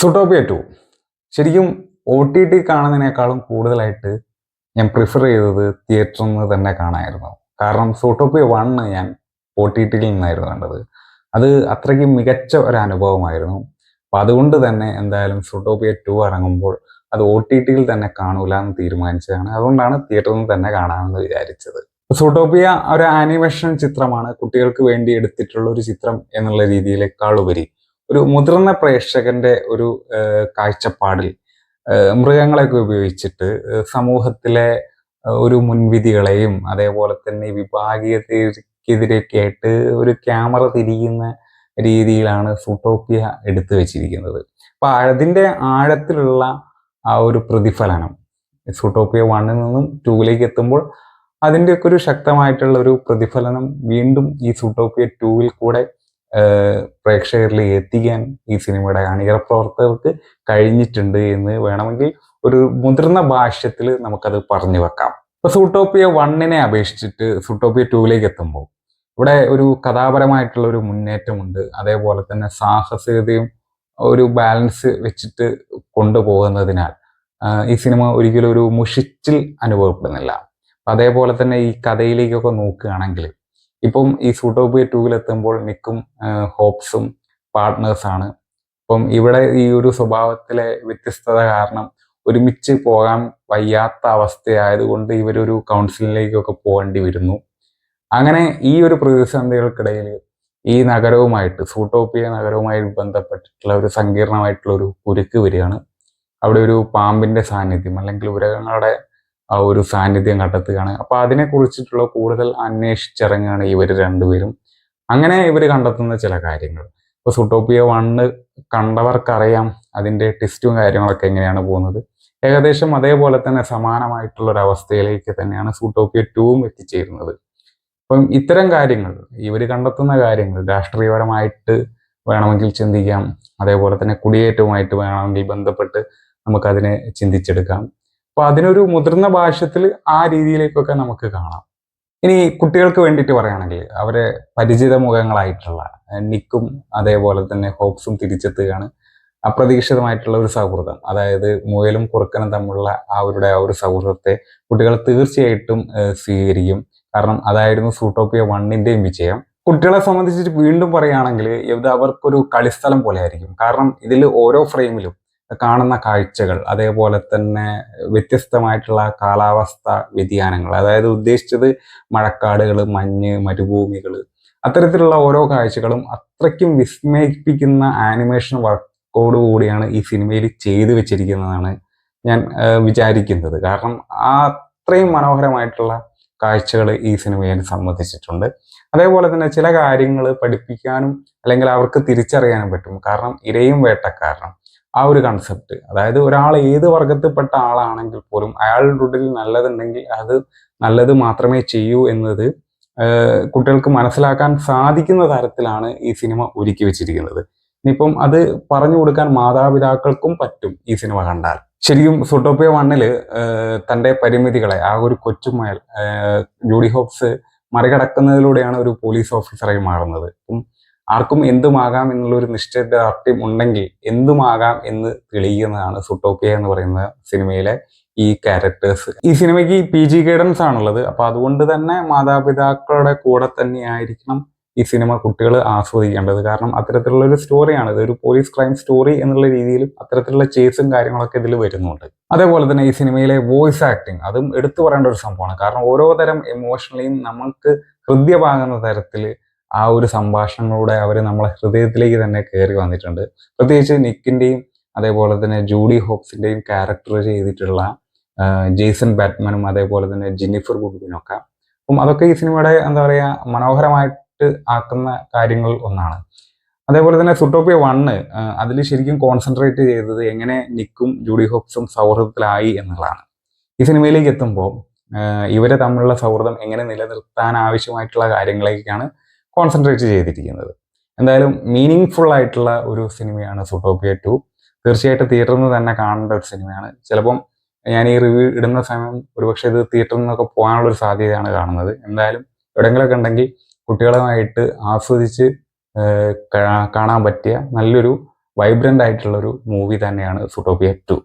സുട്ടോപ്പിയ two ശരിക്കും O T T കാണുന്നതിനേക്കാളും കൂടുതലായിട്ട് ഞാൻ പ്രിഫർ ചെയ്തത് തിയേറ്ററിൽ നിന്ന് തന്നെ കാണാമായിരുന്നു കാരണം സൂട്ടോപ്പിയ വണ്ണ് ഞാൻ ഒ ടി ടിയിൽ നിന്നായിരുന്നു കണ്ടത്. അത് അത്രയ്ക്ക് മികച്ച ഒരു അനുഭവമായിരുന്നു. അപ്പം അതുകൊണ്ട് തന്നെ എന്തായാലും സൂട്ടോപ്പിയ ടു ഇറങ്ങുമ്പോൾ അത് ഒ ടി ടിയിൽ തന്നെ കാണൂല എന്ന് തീരുമാനിച്ചതാണ്. അതുകൊണ്ടാണ് തിയേറ്ററിൽ നിന്ന് തന്നെ കാണാമെന്ന് വിചാരിച്ചത്. സൂട്ടോപ്പിയ ഒരു ആനിമേഷൻ ചിത്രമാണ്. കുട്ടികൾക്ക് വേണ്ടി എടുത്തിട്ടുള്ള ഒരു ചിത്രം എന്നുള്ള രീതിയിലേക്കാൾ ഉപരി ഒരു മുതിർന്ന പ്രേക്ഷകന്റെ ഒരു കാഴ്ചപ്പാടിൽ മൃഗങ്ങളെയൊക്കെ ഉപയോഗിച്ചിട്ട് സമൂഹത്തിലെ ഒരു മുൻവിധികളെയും അതേപോലെ തന്നെ വിഭാഗീയതയ്ക്കെതിരെയൊക്കെ ആയിട്ട് ഒരു ക്യാമറ തിരിയുന്ന രീതിയിലാണ് സൂട്ടോപ്പിയ എടുത്തു വെച്ചിരിക്കുന്നത്. അപ്പൊ അതിന്റെ ആഴത്തിലുള്ള ആ ഒരു പ്രതിഫലനം സൂട്ടോപ്പിയ വണ്ണിൽ നിന്നും ടൂവിലേക്ക് എത്തുമ്പോൾ അതിന്റെയൊക്കെ ഒരു ശക്തമായിട്ടുള്ള ഒരു പ്രതിഫലനം വീണ്ടും ഈ സൂട്ടോപ്പിയ ടൂവിൽ കൂടെ പ്രേക്ഷകരിൽ എത്തിക്കാൻ ഈ സിനിമയുടെ അണിയറ പ്രവർത്തകർക്ക് കഴിഞ്ഞിട്ടുണ്ട് എന്ന് വേണമെങ്കിൽ ഒരു മുതിർന്ന ഭാഷ്യത്തിൽ നമുക്കത് പറഞ്ഞു വെക്കാം. ഇപ്പൊ സൂട്ടോപ്പിയ വണ്ണിനെ അപേക്ഷിച്ചിട്ട് സൂട്ടോപ്പിയ ടൂവിലേക്ക് എത്തുമ്പോൾ ഇവിടെ ഒരു കഥാപരമായിട്ടുള്ള ഒരു മുന്നേറ്റമുണ്ട്. അതേപോലെ തന്നെ സാഹസികതയും ഒരു ബാലൻസ് വെച്ചിട്ട് കൊണ്ടുപോകുന്നതിനാൽ ഈ സിനിമ ഒരിക്കലും ഒരു മുഷിച്ചിൽ അനുഭവപ്പെടുന്നില്ല. അതേപോലെ തന്നെ ഈ കഥയിലേക്കൊക്കെ നോക്കുകയാണെങ്കിൽ ഇപ്പം ഈ സൂട്ടോപ്പിയ ടൂവിൽ എത്തുമ്പോൾ നിക്കും ഹോപ്സും പാർട്ട്നേഴ്സാണ് ഇപ്പം ഇവിടെ ഈ ഒരു സ്വഭാവത്തിലെ വ്യത്യസ്തത കാരണം ഒരുമിച്ച് പോകാൻ വയ്യാത്ത അവസ്ഥയായതുകൊണ്ട് ഇവരൊരു കൗൺസിലിലേക്കൊക്കെ പോകേണ്ടി വരുന്നു. അങ്ങനെ ഈ ഒരു പ്രതിസന്ധികൾക്കിടയിൽ ഈ നഗരവുമായിട്ട് സൂട്ടോപ്പിയ നഗരവുമായി ബന്ധപ്പെട്ടിട്ടുള്ള ഒരു സങ്കീർണമായിട്ടുള്ള ഒരു കുരുക്ക് വരികയാണ്. അവിടെ ഒരു പാമ്പിന്റെ സാന്നിധ്യം അല്ലെങ്കിൽ മൃഗങ്ങളുടെ ആ ഒരു സാന്നിധ്യം കണ്ടെത്തുകയാണ്. അപ്പൊ അതിനെ കുറിച്ചിട്ടുള്ള കൂടുതൽ അന്വേഷിച്ചിറങ്ങുകയാണ് ഇവർ രണ്ടുപേരും. അങ്ങനെ ഇവർ കണ്ടെത്തുന്ന ചില കാര്യങ്ങൾ. ഇപ്പൊ സുട്ടോപ്പിയ വണ്ണ് കണ്ടവർക്കറിയാം അതിന്റെ ടെസ്റ്റും കാര്യങ്ങളൊക്കെ എങ്ങനെയാണ് പോകുന്നത്. ഏകദേശം അതേപോലെ തന്നെ സമാനമായിട്ടുള്ള ഒരു അവസ്ഥയിലേക്ക് തന്നെയാണ് സൂട്ടോപ്പിയ ടൂവും എത്തിച്ചേരുന്നത്. അപ്പം ഇത്തരം കാര്യങ്ങൾ ഇവർ കണ്ടെത്തുന്ന കാര്യങ്ങൾ രാഷ്ട്രീയപരമായിട്ട് വേണമെങ്കിൽ ചിന്തിക്കാം. അതേപോലെ തന്നെ കുടിയേറ്റവുമായിട്ട് വേണമെങ്കിൽ ബന്ധപ്പെട്ട് നമുക്കതിനെ ചിന്തിച്ചെടുക്കാം. അപ്പൊ അതിനൊരു മുതിർന്ന ഭാഷത്തിൽ ആ രീതിയിലേക്കൊക്കെ നമുക്ക് കാണാം. ഇനി കുട്ടികൾക്ക് വേണ്ടിയിട്ട് പറയുകയാണെങ്കിൽ അവരെ പരിചിത മുഖങ്ങളായിട്ടുള്ള നിക്കും അതേപോലെ തന്നെ ഹോപ്സും തിരിച്ചെത്തുകയാണ് അപ്രതീക്ഷിതമായിട്ടുള്ള ഒരു സൗഹൃദം. അതായത് മുയലും കുറുക്കനും തമ്മിലുള്ള അവരുടെ ആ ഒരു സൗഹൃദത്തെ കുട്ടികൾ തീർച്ചയായിട്ടും സ്വീകരിക്കും. കാരണം അതായിരുന്നു സൂട്ടോപ്പിയ വണ്ണിന്റെയും വിജയം. കുട്ടികളെ സംബന്ധിച്ചിട്ട് വീണ്ടും പറയുകയാണെങ്കിൽ അവർക്കൊരു കളിസ്ഥലം പോലെ ആയിരിക്കും കാരണം ഇതിൽ ഓരോ ഫ്രെയിമിലും കാണുന്ന കാഴ്ചകൾ അതേപോലെ തന്നെ വ്യത്യസ്തമായിട്ടുള്ള കാലാവസ്ഥ വ്യതിയാനങ്ങൾ. അതായത് ഉദ്ദേശിച്ചത് മഴക്കാടുകൾ മഞ്ഞ് മരുഭൂമികൾ അത്തരത്തിലുള്ള ഓരോ കാഴ്ചകളും അത്രയ്ക്കും വിസ്മയിപ്പിക്കുന്ന ആനിമേഷൻ വർക്കോട് കൂടിയാണ് ഈ സിനിമയിൽ ചെയ്തു വെച്ചിരിക്കുന്നതാണ് ഞാൻ വിചാരിക്കുന്നത്. കാരണം ആ അത്രയും മനോഹരമായിട്ടുള്ള കാഴ്ചകൾ ഈ സിനിമയെ സംബന്ധിച്ചിട്ടുണ്ട്. അതേപോലെ തന്നെ ചില കാര്യങ്ങൾ പഠിപ്പിക്കാനും അല്ലെങ്കിൽ അവർക്ക് തിരിച്ചറിയാനും പറ്റും. കാരണം ഇരയും വേട്ടക്കാരനും. ആ ഒരു കൺസെപ്റ്റ് അതായത് ഒരാൾ ഏത് വർഗത്തിൽപ്പെട്ട ആളാണെങ്കിൽ പോലും അയാളുടെ ഉള്ളിൽ നല്ലതുണ്ടെങ്കിൽ അത് നല്ലത് മാത്രമേ ചെയ്യൂ എന്നത് കുട്ടികൾക്ക് മനസ്സിലാക്കാൻ സാധിക്കുന്ന തരത്തിലാണ് ഈ സിനിമ ഒരുക്കി വെച്ചിരിക്കുന്നത്. ഇനിയിപ്പം അത് പറഞ്ഞു കൊടുക്കാൻ മാതാപിതാക്കൾക്കും പറ്റും ഈ സിനിമ കണ്ടാൽ. ശരിക്കും സുട്ടോപ്പിയ വണ്ണിൽ തന്റെ പരിമിതികളെ ആ ഒരു കൊച്ചുമയൽ ജൂഡി ഹോപ്സ് മറികടക്കുന്നതിലൂടെയാണ് ഒരു പോലീസ് ഓഫീസറായി മാറുന്നത്. ആർക്കും എന്തുമാകാം എന്നുള്ള ഒരു നിശ്ചയദാർഢ്യം ഉണ്ടെങ്കിൽ എന്തുമാകാം എന്ന് തെളിയിക്കുന്നതാണ് സുട്ടോപ്പിയ എന്ന് പറയുന്ന സിനിമയിലെ ഈ ക്യാരക്ടേഴ്സ് ഈ സിനിമയ്ക്ക് പി ജി ഗൈഡൻസ് ആണുള്ളത്. അപ്പൊ അതുകൊണ്ട് തന്നെ മാതാപിതാക്കളുടെ കൂടെ തന്നെ ആയിരിക്കണം ഈ സിനിമ കുട്ടികൾ ആസ്വദിക്കേണ്ടത്. കാരണം അത്തരത്തിലുള്ള ഒരു സ്റ്റോറിയാണ് ഇത് ഒരു പോലീസ് ക്രൈം സ്റ്റോറി എന്നുള്ള രീതിയിൽ അത്തരത്തിലുള്ള ചേസും കാര്യങ്ങളൊക്കെ ഇതിൽ വരുന്നുണ്ട്. അതേപോലെ തന്നെ ഈ സിനിമയിലെ വോയിസ് ആക്ടിങ് അതും എടുത്തു പറയേണ്ട ഒരു സംഭവമാണ്. കാരണം ഓരോ തരം എമോഷണലിയും നമുക്ക് ഹൃദ്യമാകുന്ന തരത്തിൽ ആ ഒരു സംഭാഷണങ്ങളിലൂടെ അവർ നമ്മളെ ഹൃദയത്തിലേക്ക് തന്നെ കയറി വന്നിട്ടുണ്ട്. പ്രത്യേകിച്ച് നിക്കിന്റെയും അതേപോലെ തന്നെ ജൂഡി ഹോപ്സിന്റെയും ക്യാരക്ടർ ചെയ്തിട്ടുള്ള ജെയ്സൺ ബാറ്റ്മാനും അതേപോലെ തന്നെ ജിന്നിഫർ ഗുഡ്വിനൊക്കെ അപ്പം അതൊക്കെ ഈ സിനിമയുടെ എന്താ പറയുക മനോഹരമായിട്ട് ആക്കുന്ന കാര്യങ്ങൾ ഒന്നാണ്. അതേപോലെ തന്നെ സുട്ടോപ്പിയ വണ്ണ് അതിൽ ശരിക്കും കോൺസെൻട്രേറ്റ് ചെയ്തത് എങ്ങനെ നിക്കും ജൂഡി ഹോപ്സും സൗഹൃദത്തിലായി എന്നുള്ളതാണ്. ഈ സിനിമയിലേക്ക് എത്തുമ്പോൾ ഇവരെ തമ്മിലുള്ള സൗഹൃദം എങ്ങനെ നിലനിർത്താൻ ആവശ്യമായിട്ടുള്ള കാര്യങ്ങളിലേക്കാണ് കോൺസെൻട്രേറ്റ് ചെയ്തിരിക്കുന്നത്. എന്തായാലും മീനിങ് ഫുൾ ആയിട്ടുള്ള ഒരു സിനിമയാണ് സുട്ടോപ്പിയ ടു തീർച്ചയായിട്ടും തിയേറ്ററിൽ നിന്ന് തന്നെ കാണേണ്ട ഒരു സിനിമയാണ്. ചിലപ്പം ഞാൻ ഈ റിവ്യൂ ഇടുന്ന സമയം ഒരുപക്ഷെ ഇത് തിയേറ്ററിൽ നിന്നൊക്കെ പോകാനുള്ള ഒരു സാധ്യതയാണ് കാണുന്നത്. എന്തായാലും എവിടെങ്കിലൊക്കെ ഉണ്ടെങ്കിൽ കുട്ടികളുമായിട്ട് ആസ്വദിച്ച് കാണാൻ പറ്റിയ നല്ലൊരു വൈബ്രന്റ് ആയിട്ടുള്ളൊരു മൂവി തന്നെയാണ് സുട്ടോപ്പിയ ടു